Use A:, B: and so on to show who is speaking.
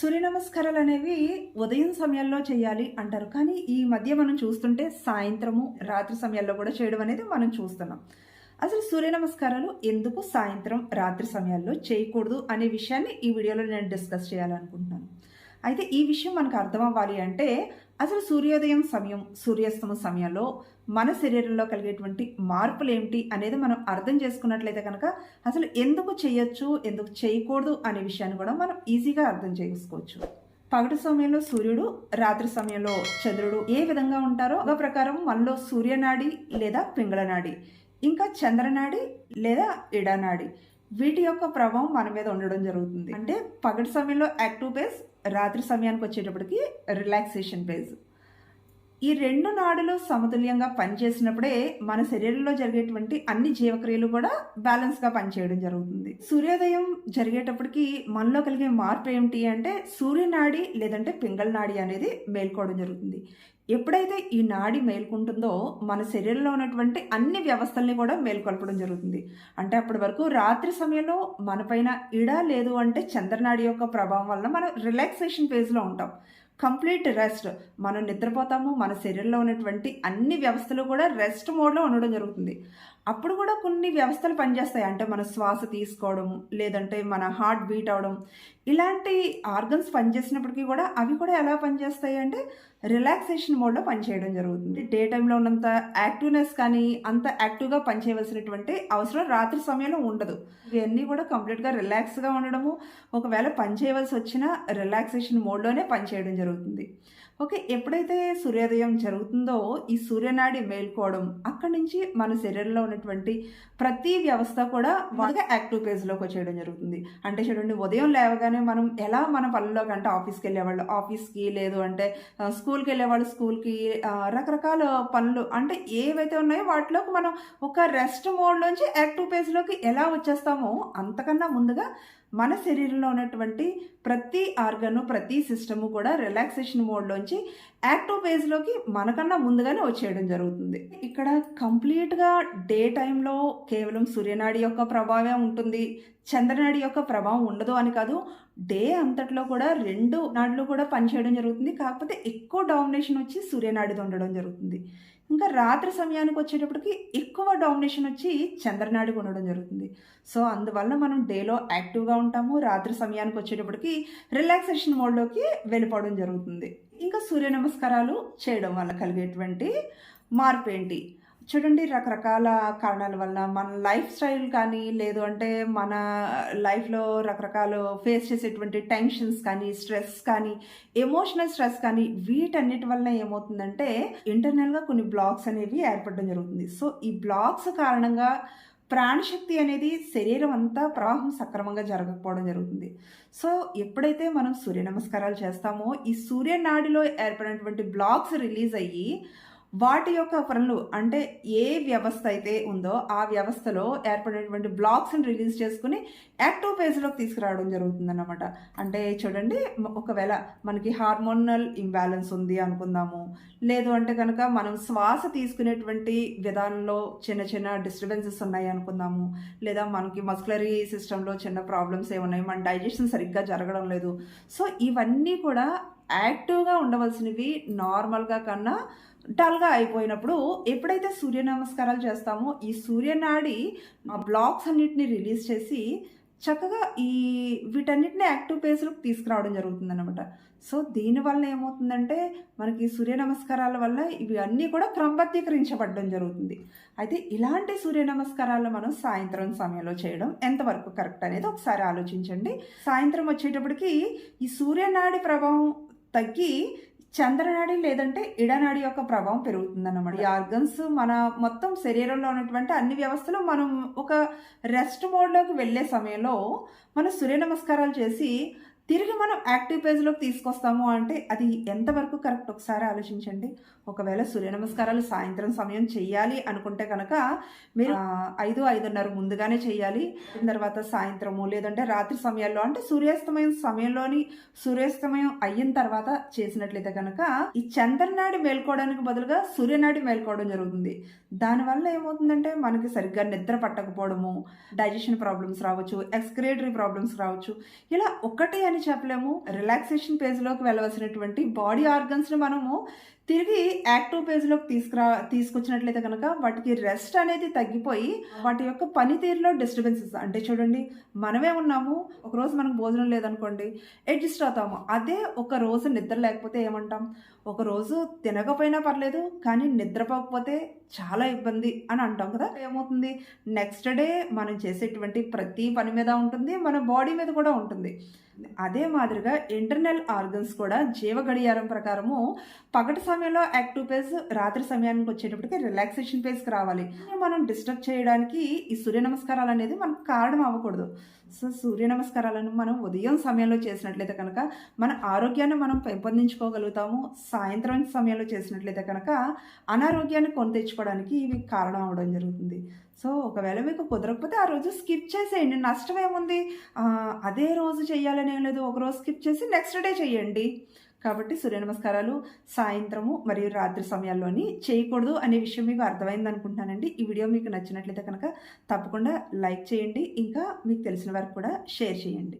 A: సూర్య నమస్కారాలు అనేవి ఉదయం సమయాల్లో చేయాలి అంటారు. కానీ ఈ మధ్య మనం చూస్తుంటే సాయంత్రము రాత్రి సమయాల్లో కూడా చేయడం అనేది మనం చూస్తున్నాం. అసలు సూర్య నమస్కారాలు ఎందుకు సాయంత్రం రాత్రి సమయాల్లో చేయకూడదు అనే విషయాన్ని ఈ వీడియోలో నేను డిస్కస్ చేయాలనుకుంటున్నాను. అయితే ఈ విషయం మనకు అర్థం అవ్వాలి అంటే అసలు సూర్యోదయం సమయం సూర్యాస్తమ సమయంలో మన శరీరంలో కలిగేటువంటి మార్పులు ఏమిటి అనేది మనం అర్థం చేసుకున్నట్లయితే కనుక అసలు ఎందుకు చేయొచ్చు ఎందుకు చేయకూడదు అనే విషయాన్ని కూడా మనం ఈజీగా అర్థం చేసుకోవచ్చు. పగటి సమయంలో సూర్యుడు రాత్రి సమయంలో చంద్రుడు ఏ విధంగా ఉంటారో ఒక ప్రకారం మనలో సూర్యనాడి లేదా పింగళనాడి ఇంకా చంద్రనాడి లేదా ఇడనాడి వీటి యొక్క ప్రభావం మన మీద ఉండడం జరుగుతుంది. అంటే పగటి సమయంలో యాక్టివ్ బేస్ రాత్రి సమయానికి వచ్చేటప్పటికి రిలాక్సేషన్ ఫేజ్ ఈ రెండు నాడులు సమతుల్యంగా పనిచేసినప్పుడే మన శరీరంలో జరిగేటువంటి అన్ని జీవక్రియలు కూడా బ్యాలెన్స్గా పనిచేయడం జరుగుతుంది. సూర్యోదయం జరిగేటప్పటికి మనలో కలిగే మార్పు ఏమిటి అంటే సూర్యనాడి లేదంటే పింగళ నాడి అనేది మేల్కోవడం జరుగుతుంది. ఎప్పుడైతే ఈ నాడి మేల్కుంటుందో మన శరీరంలో ఉన్నటువంటి అన్ని వ్యవస్థల్ని కూడా మేల్కొల్పడం జరుగుతుంది. అంటే అప్పటి వరకు రాత్రి సమయంలో మనపైన ఇడ లేదు అంటే చంద్రనాడి యొక్క ప్రభావం వల్ల మనం రిలాక్సేషన్ ఫేజ్లో ఉంటాం. Complete rest. మనం నిద్రపోతాము మన శరీరంలో ఉన్నటువంటి అన్ని వ్యవస్థలు కూడా రెస్ట్ మోడ్లో ఉండడం జరుగుతుంది. అప్పుడు కూడా కొన్ని వ్యవస్థలు పనిచేస్తాయి. అంటే మన శ్వాస తీసుకోవడం లేదంటే మన హార్ట్ బీట్ అవడం. ఇలాంటి ఆర్గన్స్ పనిచేసినప్పటికీ కూడా అవి కూడా ఎలా పనిచేస్తాయి అంటే రిలాక్సేషన్ మోడ్లో పనిచేయడం జరుగుతుంది. డే టైంలో ఉన్నంత యాక్టివ్నెస్ కానీ అంత యాక్టివ్గా పనిచేయవలసినటువంటి అవసరం రాత్రి సమయంలో ఉండదు. ఇవన్నీ కూడా కంప్లీట్గా రిలాక్స్గా ఉండడము ఒకవేళ పనిచేయవలసి వచ్చినా రిలాక్సేషన్ మోడ్లోనే పనిచేయడం జరుగుతుంది. జరుగుతుంది. ఓకే ఎప్పుడైతే సూర్యోదయం జరుగుతుందో ఈ సూర్యనాడి మేల్కోవడం అక్కడి నుంచి మన శరీరంలో ఉన్నటువంటి ప్రతి వ్యవస్థ కూడా బాగా యాక్టివ్ పేజ్లోకి వచ్చేయడం జరుగుతుంది. అంటే చూడండి ఉదయం లేవగానే మనం ఎలా మన పనుల్లోకి అంటే ఆఫీస్కి వెళ్ళేవాళ్ళు? ఆఫీస్కి లేదు అంటే స్కూల్కి వెళ్ళేవాళ్ళు స్కూల్కి రకరకాల పనులు అంటే ఏవైతే ఉన్నాయో వాటిలోకి మనం ఒక రెస్ట్ మోడ్లోంచి యాక్టివ్ పేజ్లోకి ఎలా వచ్చేస్తామో అంతకన్నా ముందుగా మన శరీరంలో ఉన్నటువంటి ప్రతి ఆర్గను ప్రతి సిస్టము కూడా రిలాక్సేషన్ మోడ్లోంచి యాక్టివ్ ఫేజ్లోకి మనకన్నా ముందుగానే వచ్చేయడం జరుగుతుంది. ఇక్కడ కంప్లీట్గా డే టైంలో కేవలం సూర్యనాడి యొక్క ప్రభావం ఉంటుంది. చంద్రనాడి యొక్క ప్రభావం ఉండదు అని కాదు డే అంతట్లో కూడా రెండు నాడులు కూడా పనిచేయడం జరుగుతుంది. కాకపోతే ఎక్కువ డామినేషన్ వచ్చి సూర్యనాడిది ఉండడం జరుగుతుంది. ఇంకా రాత్రి సమయానికి వచ్చేటప్పటికి ఎక్కువ డామినేషన్ వచ్చి చంద్రనాడికి ఉండడం జరుగుతుంది. సో అందువల్ల మనం డేలో యాక్టివ్గా ఉంటాము. రాత్రి సమయానికి వచ్చేటప్పటికి రిలాక్సేషన్ మోడ్లోకి వెళ్ళిపోవడం జరుగుతుంది. ఇంకా సూర్య నమస్కారాలు చేయడం వల్ల కలిగేటువంటి మార్పు ఏంటి? చూడండి రకరకాల కారణాల వల్ల మన లైఫ్ స్టైల్ కానీ లేదు అంటే మన లైఫ్లో రకరకాల ఫేస్ చేసేటువంటి టెన్షన్స్ కానీ స్ట్రెస్ కానీ ఎమోషనల్ స్ట్రెస్ కానీ వీటన్నిటి వల్ల ఏమవుతుందంటే ఇంటర్నల్గా కొన్ని బ్లాక్స్ అనేవి ఏర్పడడం జరుగుతుంది. సో ఈ బ్లాక్స్ కారణంగా ప్రాణశక్తి అనేది శరీరం అంతా ప్రవాహం సక్రమంగా జరగకపోవడం జరుగుతుంది. సో ఎప్పుడైతే మనం సూర్య నమస్కారాలు చేస్తామో ఈ సూర్యనాడిలో ఏర్పడినటువంటి బ్లాక్స్ రిలీజ్ అయ్యి వాటి యొక్క పనులు అంటే ఏ వ్యవస్థ అయితే ఉందో ఆ వ్యవస్థలో ఏర్పడినటువంటి బ్లాక్స్ని రిలీజ్ చేసుకుని యాక్టివ్ ఫేజ్లోకి తీసుకురావడం జరుగుతుందన్నమాట. అంటే చూడండి ఒకవేళ మనకి హార్మోనల్ ఇంబ్యాలెన్స్ ఉంది అనుకుందాము. లేదు అంటే కనుక మనం శ్వాస తీసుకునేటువంటి విధానంలో చిన్న చిన్న డిస్టర్బెన్సెస్ ఉన్నాయి అనుకుందాము. లేదా మనకి మస్కులరీ సిస్టంలో చిన్న ప్రాబ్లమ్స్ ఏమున్నాయి మన డైజెషన్ సరిగ్గా జరగడం లేదు. సో ఇవన్నీ కూడా యాక్టివ్గా ఉండవలసినవి నార్మల్గా కన్నా డల్గా అయిపోయినప్పుడు ఎప్పుడైతే సూర్య నమస్కారాలు చేస్తామో ఈ సూర్యనాడి మా బ్లాగ్స్ అన్నిటిని రిలీజ్ చేసి చక్కగా ఈ వీటన్నిటిని యాక్టివ్ పేస్లోకి తీసుకురావడం జరుగుతుంది అనమాట సో దీనివల్ల ఏమవుతుందంటే మనకి సూర్య నమస్కారాల వల్ల ఇవి అన్నీ కూడా క్రమబద్ధీకరించబడడం జరుగుతుంది. అయితే ఇలాంటి సూర్య నమస్కారాలు మనం సాయంత్రం సమయంలో చేయడం ఎంతవరకు కరెక్ట్ అనేది ఒకసారి ఆలోచించండి. సాయంత్రం వచ్చేటప్పటికి ఈ సూర్యనాడి ప్రభావం తగ్గి చంద్రనాడి లేదంటే ఇడనాడి యొక్క ప్రభావం పెరుగుతుందన్నమాట. ఈ ఆర్గన్స్ మన మొత్తం శరీరంలో ఉన్నటువంటి అన్ని వ్యవస్థలు మనం ఒక రెస్ట్ మోడ్లోకి వెళ్ళే సమయంలో మనం సూర్య నమస్కారాలు చేసి తిరిగి మనం యాక్టివ్ పేజ్లోకి తీసుకొస్తాము అంటే అది ఎంతవరకు కరెక్ట్? ఒకసారి ఆలోచించండి. ఒకవేళ సూర్య నమస్కారాలు సాయంత్రం సమయం చేయాలి అనుకుంటే కనుక మీరు ఐదు ఐదున్నర ముందుగానే చేయాలి తర్వాత సాయంత్రము లేదంటే రాత్రి సమయాల్లో అంటే సూర్యాస్తమయం సమయంలోని సూర్యాస్తమయం అయిన తర్వాత చేసినట్లయితే కనుక ఈ చంద్రనాడి మేల్కోవడానికి బదులుగా సూర్యనాడి మేల్కోవడం జరుగుతుంది. దానివల్ల ఏమవుతుందంటే మనకి సరిగ్గా నిద్ర పట్టకపోవడము డైజెషన్ ప్రాబ్లమ్స్ రావచ్చు ఎక్స్క్రేటరీ ప్రాబ్లమ్స్ రావచ్చు. ఇలా ఒకటి అని చెప్పలేము. రిలాక్సేషన్ పేజ్లోకి వెళ్ళవలసినటువంటి బాడీ ఆర్గన్స్ని మనము తిరిగి యాక్టివ్ పేజ్లోకి తీసుకురా తీసుకొచ్చినట్లయితే కనుక వాటికి రెస్ట్ అనేది తగ్గిపోయి వాటి యొక్క పనితీరులో డిస్టర్బెన్సెస్ అంటే చూడండి మనమే ఉన్నాము ఒక రోజు మనకు భోజనం లేదనుకోండి అడ్జస్ట్ అవుతాము. అదే ఒక రోజు నిద్ర లేకపోతే ఏమంటాం? ఒక రోజు తినకపోయినా పర్లేదు కానీ నిద్రపోకపోతే చాలా ఇబ్బంది అని అంటాం కదా. ఏమవుతుంది? నెక్స్ట్ డే మనం చేసేటువంటి ప్రతి పని మీద ఉంటుంది మన బాడీ మీద కూడా ఉంటుంది. అదే మాదిరిగా ఇంటర్నల్ ఆర్గన్స్ కూడా జీవ గడియారం ప్రకారము పగటి సమయంలో యాక్టివ్ పేజ్ రాత్రి సమయానికి వచ్చేటప్పటికి రిలాక్సేషన్ ఫేజ్కి రావాలి. మనం డిస్టర్బ్ చేయడానికి ఈ సూర్య నమస్కారాలు అనేది మనకు కారణం అవ్వకూడదు. సో సూర్య నమస్కారాలను మనం ఉదయం సమయంలో చేసినట్లయితే కనుక మన ఆరోగ్యాన్ని మనం పెంపొందించుకోగలుగుతాము. సాయంత్రం సమయంలో చేసినట్లయితే కనుక అనారోగ్యాన్ని కొని తెచ్చుకోవడానికి ఇవి కారణం అవడం జరుగుతుంది. సో ఒకవేళ మీకు కుదరకపోతే ఆ రోజు స్కిప్ చేసేయండి. నష్టం ఏముంది? అదే రోజు చేయాలని ఏం లేదు. ఒక రోజు స్కిప్ చేసి నెక్స్ట్ డే చేయండి. కాబట్టి సూర్య నమస్కారాలు సాయంత్రము మరియు రాత్రి సమయాల్లోని చేయకూడదు అనే విషయం మీకు అర్థమైంది అనుకుంటున్నానండి ఈ వీడియో మీకు నచ్చినట్లయితే కనుక తప్పకుండా లైక్ చేయండి. ఇంకా మీకు తెలిసిన వారికి కూడా షేర్ చేయండి.